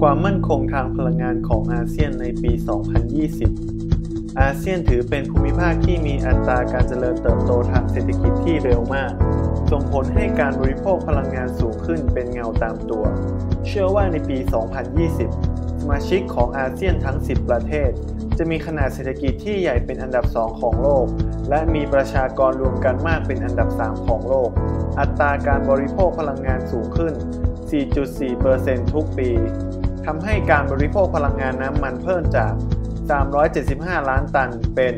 ความมั่นคงทางพลังงานของอาเซียนในปี 2020 อาเซียนถือเป็นภูมิภาคที่มีอัตราการเจริญเติบโตทางเศรษฐกิจที่เร็วมาก ส่งผลให้การบริโภคพลังงานสูงขึ้นเป็นเงาตามตัว เชื่อว่าในปี 2020 สมาชิกของอาเซียนทั้ง 10 ประเทศ จะมีขนาดเศรษฐกิจที่ใหญ่เป็นอันดับ 2 ของโลก และมีประชากรรวมกันมากเป็นอันดับ 3 ของโลก อัตราการบริโภคพลังงานสูงขึ้น 4.4%ทุกปี ทำให้การบริโภคพลังงานน้ำมันเพิ่มจาก 375 ล้านตันเป็น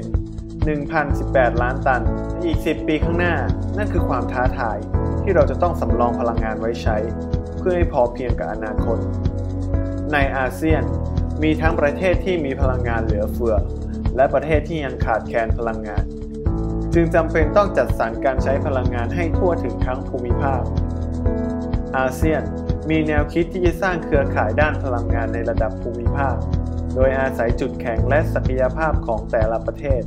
1,018 ล้านตัน อีก 10 ปีข้างหน้า นั่นคือความท้าทายที่เราจะต้องสำรองพลังงานไว้ใช้ เพื่อให้พอเพียงกับอนาคต ในอาเซียนมีทั้งประเทศที่มีพลังงานเหลือเฟือ และประเทศที่ยังขาดแคลนพลังงาน จึงจำเป็นต้องจัดสรรการใช้พลังงานให้ทั่วถึงทั้งภูมิภาค อาเซียน มีแนวคิดที่จะสร้างเครือข่ายด้านพลังงานในระดับภูมิภาค โดยอาศัยจุดแข็งและศักยภาพของแต่ละประเทศ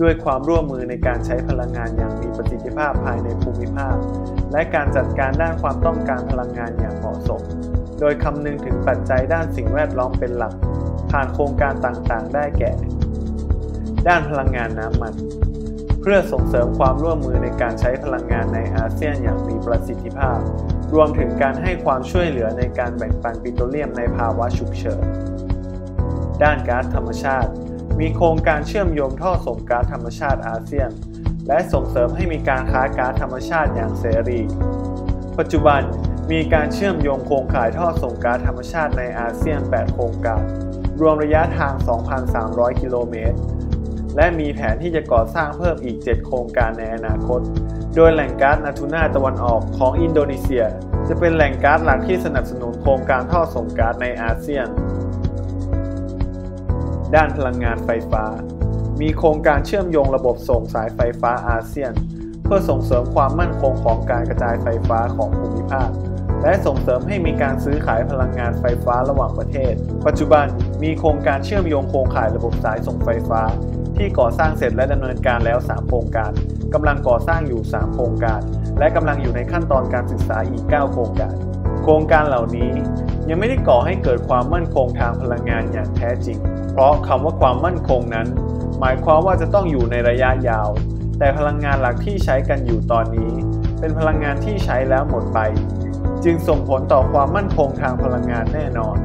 ด้วยความร่วมมือในการใช้พลังงานอย่างมีประสิทธิภาพภายในภูมิภาค และการจัดการด้านความต้องการพลังงานอย่างเหมาะสม โดยคำนึงถึงปัจจัยด้านสิ่งแวดล้อมเป็นหลัก ผ่านโครงการต่างๆ ได้แก่ ด้านพลังงานน้ำมันเพื่อส่งเสริมความร่วมมือในการใช้พลังงานในอาเซียนอย่างมีประสิทธิภาพ รวมถึงการให้ความช่วยเหลือในการแบ่งปันปิโตรเลียมในภาวะฉุกเฉิน ด้านก๊าซธรรมชาติ มีโครงการเชื่อมโยงท่อส่งก๊าซธรรมชาติอาเซียน และส่งเสริมให้มีการค้าก๊าซธรรมชาติอย่างเสรี ปัจจุบันมีการเชื่อมโยงโครงข่ายท่อส่งก๊าซธรรมชาติในอาเซียน 8 โครงการ รวมระยะทาง 2,300 กิโลเมตร และมีแผนที่จะก่อสร้างเพิ่มอีก 7 โครงการในอนาคต โดยแหล่งก๊าซนาทูน่าตะวันออกของอินโดนีเซีย จะเป็นแหล่งก๊าซหลักที่สนับสนุนโครงการท่อส่งก๊าซในอาเซียน ด้านพลังงานไฟฟ้า มีโครงการเชื่อมโยงระบบส่งสายไฟฟ้าอาเซียน เพื่อส่งเสริมความมั่นคงของการกระจายไฟฟ้าของภูมิภาคและส่งเสริมให้มีการซื้อขายพลังงานไฟฟ้าระหว่างประเทศ ปัจจุบันมีโครงการเชื่อมโยงโครงข่ายระบบสายส่งไฟฟ้า ที่ก่อสร้างเสร็จและดำเนินการแล้ว 3 โครงการ กำลังก่อสร้างอยู่ 3 โครงการ และกำลังอยู่ในขั้นตอนการศึกษาอีก 9 โครงการ โครงการเหล่านี้ยังไม่ได้ก่อให้เกิดความมั่นคงทางพลังงานอย่างแท้จริง เพราะคำว่าความมั่นคงนั้น หมายความว่าจะต้องอยู่ในระยะยาว แต่พลังงานหลักที่ใช้กันอยู่ตอนนี้ เป็นพลังงานที่ใช้แล้วหมดไป จึงส่งผลต่อความมั่นคงทางพลังงานแน่นอน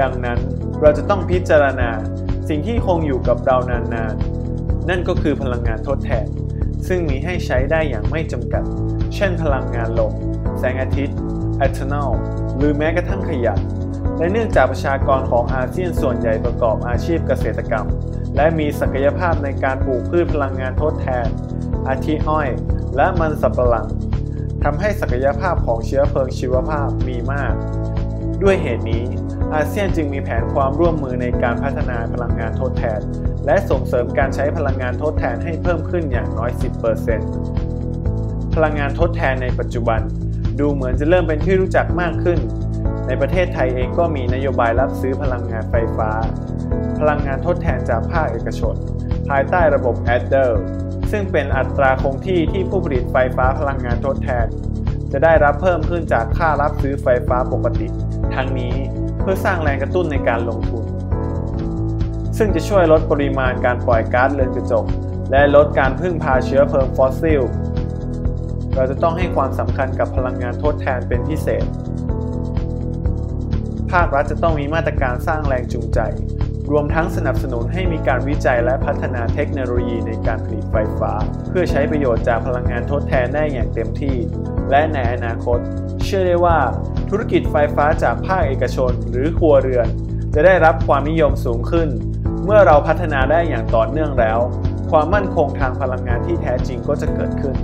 ดังนั้นเราจะต้องพิจารณาสิ่งที่คงอยู่กับเรานานๆนั่นก็คือพลังงานทดแทน ซึ่งมีให้ใช้ได้อย่างไม่จำกัด เช่นพลังงานลม แสงอาทิตย์อทานอลหรือแม้กระทั่งขยะ และเนื่องจากประชากรของอาเซียนส่วนใหญ่ประกอบอาชีพเกษตรกรรม และมีศักยภาพในการปลูกพืชพลังงานทดแทน อาทิอ้อย และมันสับปะหลังทำให้ศักยภาพของเชื้อเพลิงชีวภาพมีมาก ด้วยเหตุนี้ อาเซียนจึงมีแผนความร่วมมือในการพัฒนาพลังงานทดแทน และส่งเสริมการใช้พลังงานทดแทนให้เพิ่มขึ้นอย่างน้อย 10%พลังงานทดแทนในปัจจุบัน ดูเหมือนจะเริ่มเป็นที่รู้จักมากขึ้น ในประเทศไทยเองก็มีนโยบายรับซื้อพลังงานไฟฟ้า พลังงานทดแทนจากภาคเอกชน ภายใต้ระบบ Adder ซึ่งเป็นอัตราคงที่ที่ผู้ผลิตไฟฟ้าพลังงานทดแทน จะได้รับเพิ่มขึ้นจากค่ารับซื้อไฟฟ้าปกติ ทั้งนี้ พื่อสร้างแรงกระตุ้นในการลงทุน ซึ่งจะช่วยลดปริมาณการปล่อยก๊าซเรือนกระจก และลดการพึ่งพาเชื้อเพลิงฟอสซิล เราจะต้องให้ความสำคัญกับพลังงานทดแทนเป็นพิเศษ ภาครัฐจะต้องมีมาตรการสร้างแรงจูงใจ รวมทั้งสนับสนุนให้มีการวิจัยและพัฒนาเทคโนโลยีในการผลิตไฟฟ้า เพื่อใช้ประโยชน์จากพลังงานทดแทนได้อย่างเต็มที่ และในอนาคต เชื่อได้ว่า ธุรกิจไฟฟ้าจากภาคเอกชนหรือครัวเรือน จะได้รับความนิยมสูงขึ้น เมื่อเราพัฒนาได้อย่างต่อเนื่องแล้ว ความมั่นคงทางพลังงานที่แท้จริงก็จะเกิดขึ้น